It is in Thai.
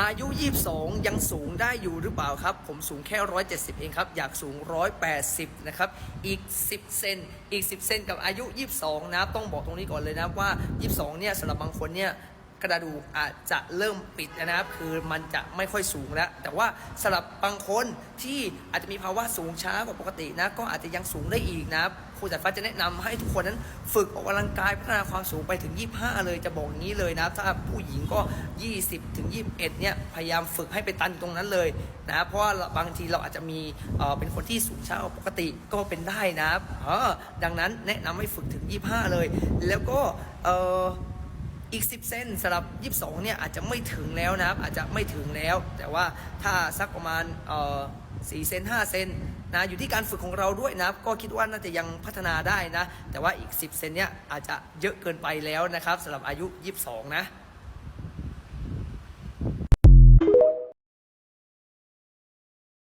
อายุ 22 ยังสูงได้อยู่หรือเปล่าครับ ผมสูงแค่ 170 เองครับ อยากสูง 180 นะครับ อีก 10 เซน อีก 10 เซนกับอายุ 22 นะ ต้องบอกตรงนี้ก่อนเลยนะว่า 22 เนี่ยสำหรับบางคนเนี่ย กระดูกอาจจะเริ่มปิดนะครับ คือมันจะไม่ค่อยสูงแล้ว แต่ว่าสำหรับบางคนที่อาจจะมีภาวะสูงช้ากว่าปกตินะ ก็อาจจะยังสูงได้อีกนะครับครูจัดฟ้าจะแนะนำให้ทุกคนนั้นฝึกออกกำลังกายพัฒนาความสูงไปถึง 25 เลยจะบอกอย่างนี้เลยนะถ้าผู้หญิงก็ 20 ถึง 21 เนี่ยพยายามฝึกให้ไปตันตรงนั้นเลยนะเพราะว่าบางทีเราอาจจะมีเออเป็นคนที่สูงช้ากว่าปกติก็เป็นได้นะเออดังนั้นแนะนำให้ฝึกถึง 25 เลย แล้วก็เออ อีก 10เซนสำหรับ 22 เนี่ยอาจจะไม่ถึงแล้วนะครับ อาจจะไม่ถึงแล้ว แต่ว่าถ้าสักประมาณเอ่อ4เซน5เซนนะอยู่ที่การฝึกของเราด้วยนะครับ ก็คิดว่าน่าจะยังพัฒนาได้นะ แต่ว่าอีก 10 เซนเนี่ยอาจจะเยอะเกินไปแล้วนะครับสำหรับอายุ 22 นะ